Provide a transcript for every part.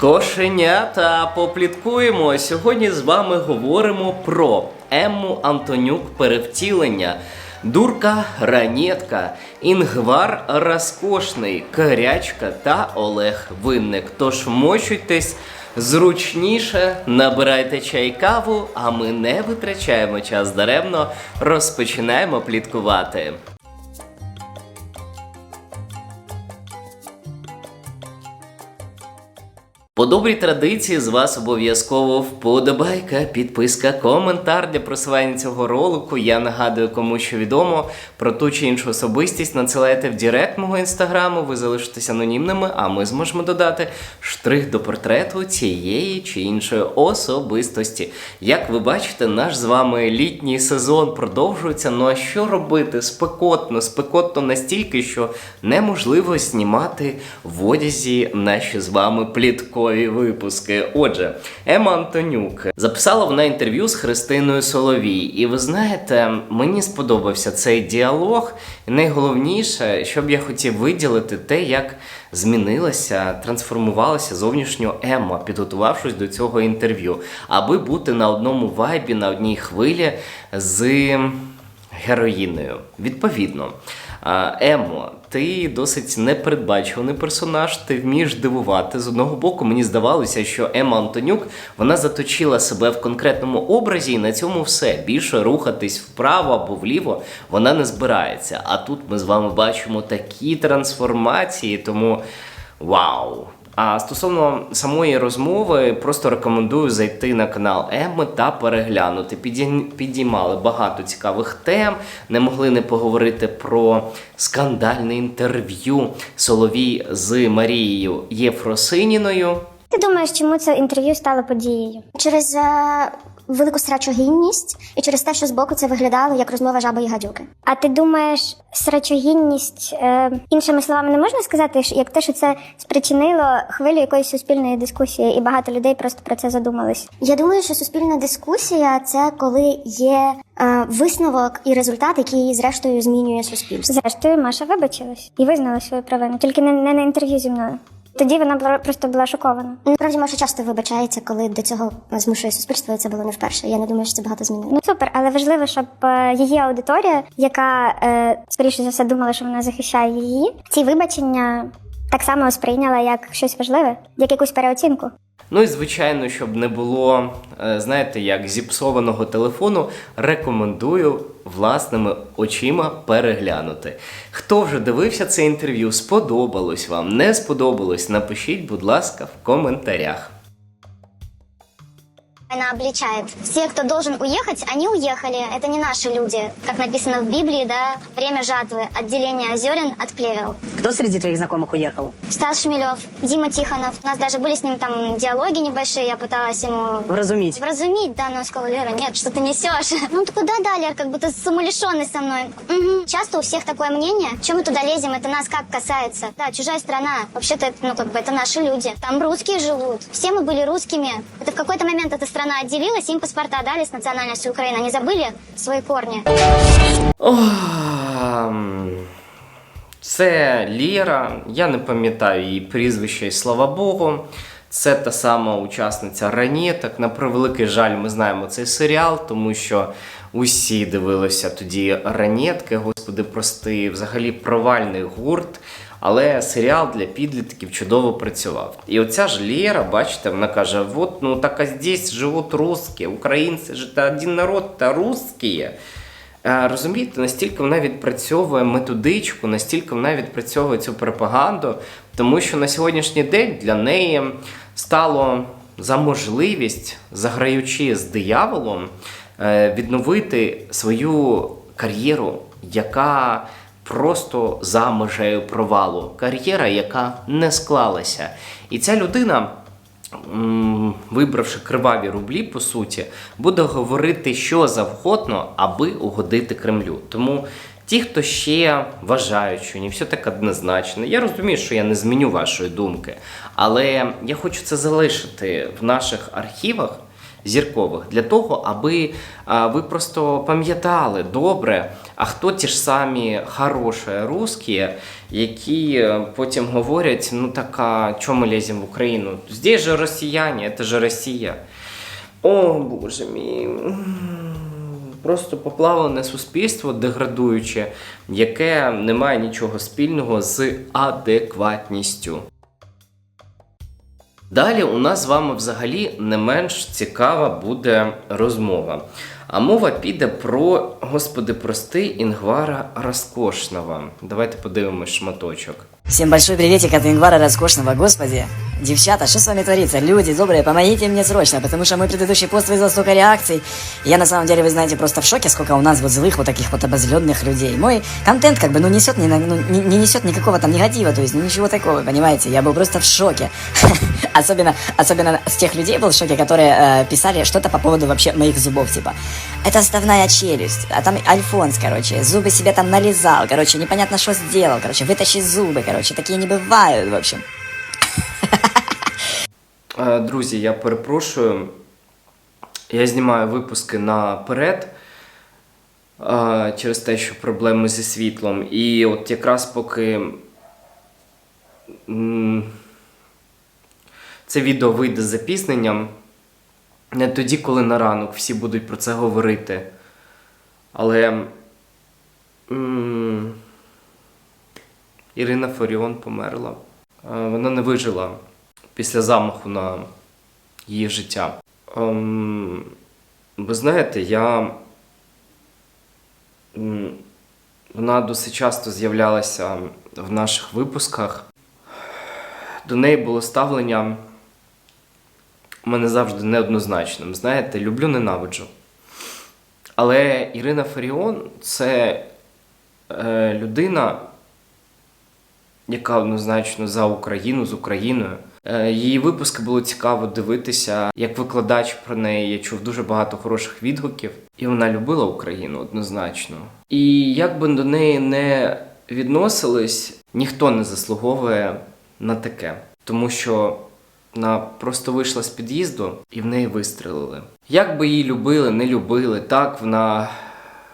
Кошенята, попліткуємо. Сьогодні з вами говоримо про Емму Антонюк перевтілення, Дурка Ранєтка, Інгвар Розкошний, Корячка та Олег Винник. Тож мочуйтесь зручніше, набирайте чай каву, а ми не витрачаємо час даремно, розпочинаємо пліткувати. По добрій традиції з вас обов'язково вподобайка, підписка, коментар для просування цього ролику. Я нагадую, кому що відомо про ту чи іншу особистість. Надсилайте в директ мого інстаграму, ви залишитесь анонімними, а ми зможемо додати штрих до портрету цієї чи іншої особистості. Як ви бачите, наш з вами літній сезон продовжується. Ну а що робити? Спекотно, спекотно настільки, що неможливо знімати в одязі наші з вами пліткові випуски. Отже, Ема Антонюк записала вона інтерв'ю з Христиною Соловій. І ви знаєте, мені сподобався цей діалог. І найголовніше, що б я хотів виділити, те, як змінилася, трансформувалася зовнішньо Емма, підготувавшись до цього інтерв'ю, аби бути на одному вайбі, на одній хвилі з героїною. Відповідно, Емо, ти досить непередбачуваний персонаж, ти вмієш дивувати. З одного боку, мені здавалося, що Ема Антонюк вона заточила себе в конкретному образі, і на цьому все. Більше рухатись вправо або вліво вона не збирається. А тут ми з вами бачимо такі трансформації, тому вау! А стосовно самої розмови, просто рекомендую зайти на канал Емми та переглянути. Підіймали багато цікавих тем, не могли не поговорити про скандальне інтерв'ю Соловій з Марією Єфросиніною. Ти думаєш, чому це інтерв'ю стало подією? Через е, велику срачогінність і через те, що збоку це виглядало як розмова жаби і гадюки. А ти думаєш, срачогінність, е, іншими словами, не можна сказати, як те, що це спричинило хвилю якоїсь суспільної дискусії, і багато людей просто про це задумались? Я думаю, що суспільна дискусія це коли є е, висновок і результат, який зрештою змінює суспільство. Зрештою, Маша вибачилась і визнала свою провину, тільки не, не на інтерв'ю зі мною. Тоді вона була просто була шокована. Насправді Маша часто вибачається, коли до цього змушує суспільство, і це було не вперше. Я не думаю, що це багато змінило. Ну супер, але важливо, щоб е, її аудиторія, яка е, скоріше за все думала, що вона захищає її, ці вибачення так само сприйняла як щось важливе, як якусь переоцінку. Ну і звичайно, щоб не було, е, знаєте, як зіпсованого телефону, рекомендую власними очима переглянути. Хто вже дивився це інтерв'ю, сподобалось вам, не сподобалось, напишіть, будь ласка, в коментарях. Она обличает. Все, кто должен уехать, они уехали. Это не наши люди. Как написано в Библии, да, время жатвы, отделение зерен от плевел. Кто среди твоих знакомых уехал? Стас Шмелев, Дима Тихонов. У нас даже были с ним там диалоги небольшие. Я пыталась ему Вразумить. вразумить, да, но он сказал, Лера, нет, что ты несешь? Ну, он такой, да-да, Лер, как будто самолишенный со мной. Мгм. Часто у всех такое мнение. Чем мы туда лезем, это нас как касается. Да, чужая страна. Вообще-то, это, ну, как бы, это наши люди. Там русские живут. Все мы были русскими. Это в какой-то момент эта страна отделилась, им паспорта дали с национальностью Украины. Они забыли свои корни. Це Лєра, я не пам'ятаю її прізвище, і слава Богу. Це та сама учасниця Ранєток. На превеликий жаль, ми знаємо цей серіал, тому що усі дивилися тоді ранєтки. Господи, прости, взагалі провальний гурт. Але серіал для підлітків чудово працював. І оця ж Лєра, бачите, вона каже: от ну так а здесь живуть русські, українці ж це один народ та русські. Е, Розумієте, настільки вона відпрацьовує методичку, настільки вона відпрацьовує цю пропаганду, тому що на сьогоднішній день для неї стало за можливість, заграючи з дияволом, е, відновити свою кар'єру, яка просто за межею провалу, кар'єра, яка не склалася. І ця людина вибравши криваві рублі, по суті, буде говорити що завгодно, аби угодити Кремлю. Тому ті, хто ще вважають, що не все так однозначно, я розумію, що я не зміню вашої думки, але я хочу це залишити в наших архівах. Зіркових для того, аби ви просто пам'ятали добре, а хто ті ж самі хороші русські, які е, потім говорять: ну так, а чому ми в Україну? Здесь же росіяни, це ж Росія. О, Боже мій. Просто поплавлене суспільство деградуюче, яке не має нічого спільного з адекватністю. Далі у нас з вами взагалі не менш цікава буде розмова. А мова піде про, господи, прости, Інгвара Розкошного. Давайте подивимось шматочок. Всем большой приветик от Ингвара Роскошного, господи. Девчата, что с вами творится? Люди добрые, помогите мне срочно, потому что мой предыдущий пост вызвал столько реакций. Я на самом деле, вы знаете, просто в шоке, сколько у нас вот злых, вот таких вот обозленных людей. Мой контент как бы, ну, несет, ни, на- ну, не, не несет никакого там негатива, то есть, ну, ничего такого, понимаете? Я был просто в шоке. Особенно, особенно с тех людей был в шоке, которые э, писали что-то по поводу вообще моих зубов, типа, это вставная челюсть, а там Альфонс, короче, зубы себе там нализал, короче, непонятно, что сделал, короче, вытащи зубы, короче, такие не бывают, в общем. Е, Друзі, я перепрошую. Я знімаю випуски наперед е, через те, що проблеми зі світлом. І от якраз поки м, Це відео вийде з запізненням, не тоді, коли на ранок всі будуть про це говорити. Але м, Ірина Фаріон померла. Вона не вижила після замаху на її життя. Ем, ви знаєте, я. Вона досить часто з'являлася в наших випусках. До неї було ставлення мене завжди неоднозначним. Знаєте, люблю, ненавиджу. Але Ірина Фаріон це е, людина, яка однозначно за Україну з Україною. Е, Її випуски було цікаво дивитися. Як викладач про неї я чув дуже багато хороших відгуків, і вона любила Україну однозначно. І як би до неї не відносились, ніхто не заслуговує на таке, тому що вона просто вийшла з під'їзду і в неї вистрелили. Як би її любили, не любили, так вона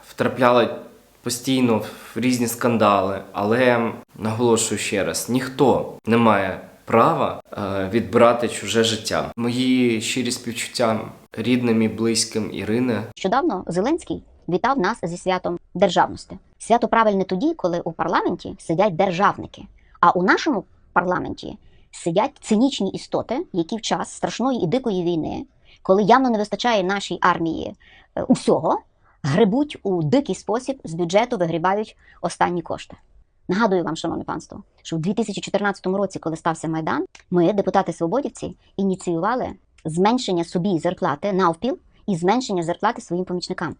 втрапляла постійно в різні скандали, але наголошую ще раз: ніхто не має права е, відбирати чуже життя. Мої щирі співчуття рідним і близьким Ірини. Нещодавно Зеленський вітав нас зі святом державності. Свято правильне тоді, коли у парламенті сидять державники, а у нашому парламенті сидять цинічні істоти, які в час страшної і дикої війни, коли явно не вистачає нашій армії е, усього, гребуть у дикий спосіб з бюджету, вигрібають останні кошти. Нагадую вам, шановне панство, що в 2014 році, коли стався майдан, ми, депутати свободівці, ініціювали зменшення собі зарплати навпіл і зменшення зарплати своїм помічникам.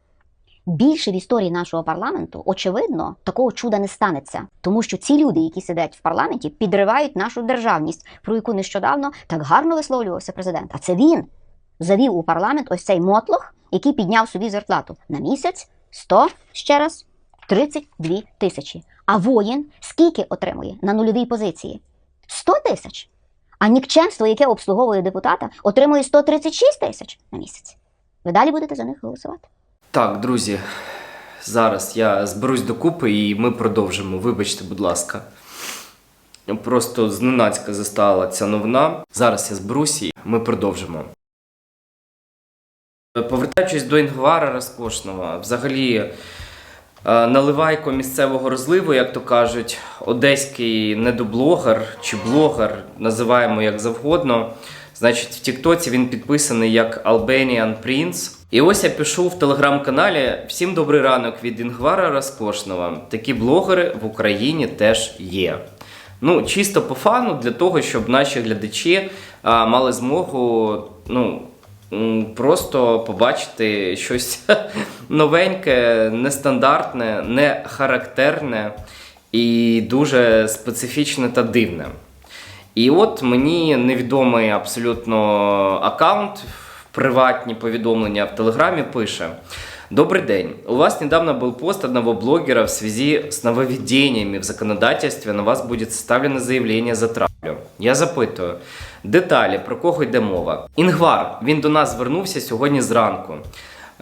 Більше в історії нашого парламенту, очевидно, такого чуда не станеться, тому що ці люди, які сидять в парламенті, підривають нашу державність, про яку нещодавно так гарно висловлювався президент. А це він завів у парламент ось цей мотлох, який підняв собі зарплату на місяць 100, ще раз 32 тисячі. А воїн скільки отримує на нульовій позиції? 100 тисяч. А нікчемство, яке обслуговує депутата, отримує 136 тисяч на місяць. Ви далі будете за них голосувати? Так, друзі, зараз я зберусь докупи і ми продовжимо. Вибачте, будь ласка. Просто зненацька застала ця новина. Зараз я зберусь і ми продовжимо. Повертаючись до Інгвара Розкошного, взагалі е, наливайко місцевого розливу, як то кажуть, одеський недоблогер чи блогер, називаємо як завгодно. Значить, в Тіктоці він підписаний як Albanian Prince. І ось я пишу в телеграм-каналі Всім добрий ранок від Інгвара Розкошного. Такі блогери в Україні теж є. Ну, чисто по фану, для того, щоб наші глядачі а, мали змогу ну, просто побачити щось новеньке, нестандартне, не характерне і дуже специфічне та дивне. І от мені невідомий абсолютно аккаунт, приватні повідомлення в Телеграмі пише: Добрый день. У вас недавно был пост одного блогера в связи с нововведениями в законодательстве. На вас будет составлено заявление за травлю. Я запитую. Деталі, про кого йде мова? Інгвар, він до нас звернувся сьогодні зранку.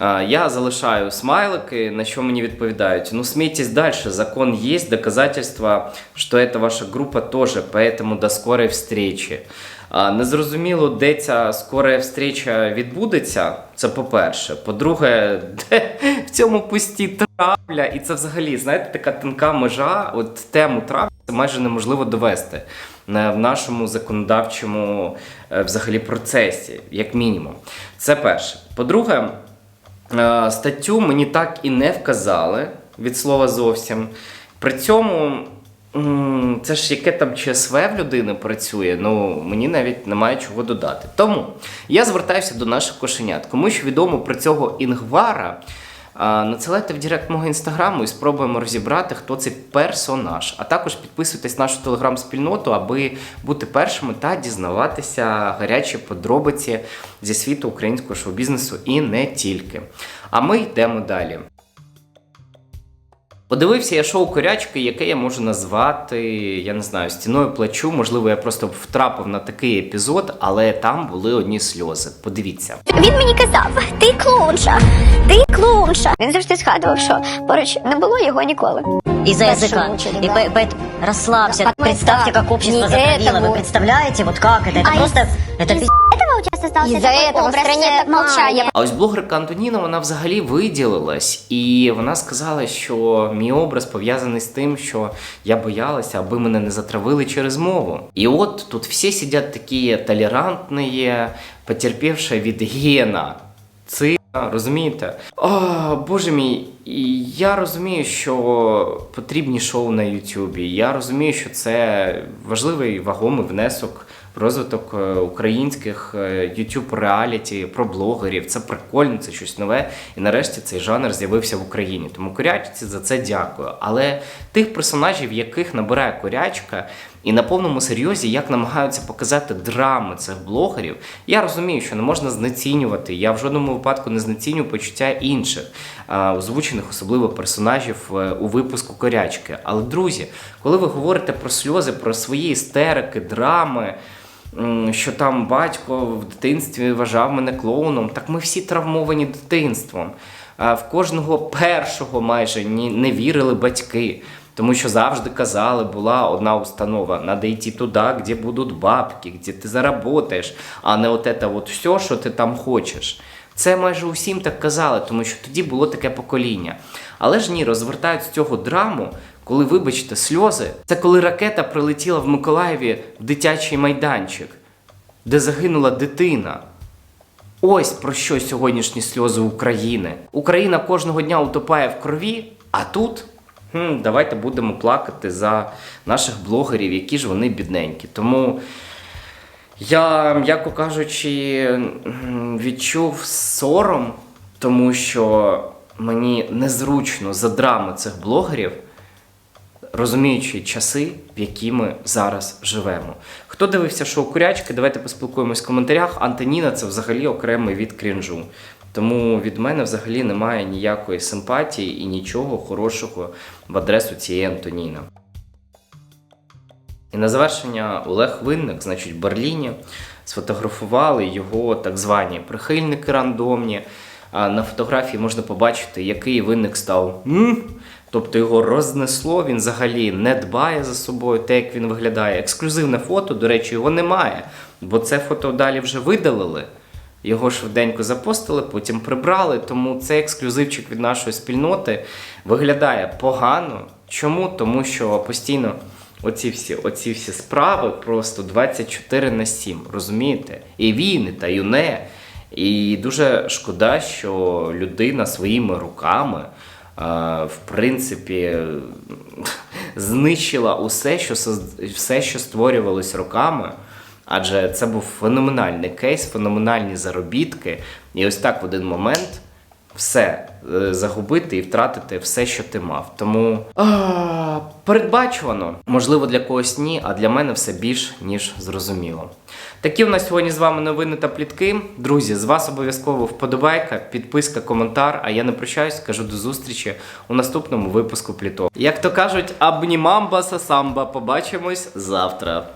Е, Я залишаю смайлики, на що мені відповідають. Ну, смейтесь дальше, закон есть, доказательства, что это ваша группа тоже, поэтому до скорой встречи. Незрозуміло, де ця скора встреча відбудеться. Це по-перше. По-друге, де в цьому пості травля, і це взагалі, знаєте, така тонка межа. От тему травля майже неможливо довести е, в нашому законодавчому е, взагалі процесі, як мінімум. Це перше. По-друге, е, статтю мені так і не вказали від слова зовсім. При цьому. Це ж яке там ЧСВ в людини працює, ну мені навіть немає чого додати. Тому я звертаюся до наших кошенят. Кому що відомо про цього інгвара, надсилайте в директ мого інстаграму і спробуємо розібрати, хто цей персонаж. А також підписуйтесь на нашу телеграм-спільноту, аби бути першими та дізнаватися гарячі подробиці зі світу українського шоу-бізнесу і не тільки. А ми йдемо далі. Подивився я шоу Корячки, яке я можу назвати, я не знаю, стіною плачу. Можливо, я просто втрапив на такий епізод, але там були одні сльози. Подивіться. Він мені казав, ти клоунша, ти клоунша. Він завжди згадував, що поруч не було його ніколи. Из-за Большой языка. очереди, И да. по- поэт- расслабься. Потому Представьте, что как общество не затравило. это Вы вот. представляете, вот как это? Это А просто... из- Это из- пи***. Этого у тебя создался Из-за такой этого в образ стране э, молчания. А ось блогерка Антоніна вона взагалі виділилась, і вона сказала, що мій образ пов'язаний з тим, що я боялася, аби мене не затравили через мову. І от тут всі сидять такі толерантні, потерпівши від гена. Ци, розумієте? О, боже мій, і я розумію, що потрібні шоу на Ютубі. Я розумію, що це важливий вагомий внесок в розвиток е, українських YouTube реаліті про блогерів. Це прикольно, це щось нове. І нарешті цей жанр з'явився в Україні. Тому корячці за це дякую. Але тих персонажів, яких набирає корячка, і на повному серйозі, як намагаються показати драми цих блогерів, я розумію, що не можна знецінювати. Я в жодному випадку не знецінюю почуття інших а, озвучених, особливо персонажів е, у випуску корячки. Але друзі, коли ви говорите про сльози, про свої істерики, драми. Що там батько в дитинстві вважав мене клоуном, так ми всі травмовані дитинством. В кожного першого майже не вірили батьки. Тому що завжди казали, була одна установа: надо йти туди, де будуть бабки, де ти заработаєш, а не от це от все, що ти там хочеш. Це майже усім так казали, тому що тоді було таке покоління. Але ж ні, розвертають з цього драму, коли, вибачте, сльози. Це коли ракета прилетіла в Миколаєві в дитячий майданчик, де загинула дитина. Ось про що сьогоднішні сльози України. Україна кожного дня утопає в крові, а тут хм, давайте будемо плакати за наших блогерів, які ж вони бідненькі. Тому я, м'яко кажучи, відчув сором, тому що мені незручно за драми цих блогерів розуміючи часи, в які ми зараз живемо. Хто дивився шоу Курячки, давайте поспілкуємось в коментарях. Антоніна це взагалі окремий від крінжу. Тому від мене взагалі немає ніякої симпатії і нічого хорошого в адресу цієї Антоніни. І на завершення Олег Винник, значить, в Берліні сфотографували його так звані прихильники рандомні. На фотографії можна побачити, який винник став. Тобто його рознесло, він взагалі не дбає за собою, те, як він виглядає. Ексклюзивне фото, до речі, його немає, бо це фото далі вже видалили. Його швиденько запостили, потім прибрали. Тому цей ексклюзивчик від нашої спільноти виглядає погано. Чому? Тому що постійно оці всі, оці всі справи просто 24 на 7, розумієте? І він, і та юне. І дуже шкода, що людина своїми руками, в принципі, знищила усе, що все, що створювалось роками. Адже це був феноменальний кейс, феноменальні заробітки. І ось так в один момент все е, загубити і втратити все, що ти мав. Тому а, передбачувано, можливо, для когось ні, а для мене все більш ніж зрозуміло. Такі в нас сьогодні з вами новини та плітки. Друзі, з вас обов'язково вподобайка, підписка, коментар. А я не прощаюсь, кажу до зустрічі у наступному випуску пліток. Як то кажуть, абнімамба сасамба. Побачимось завтра.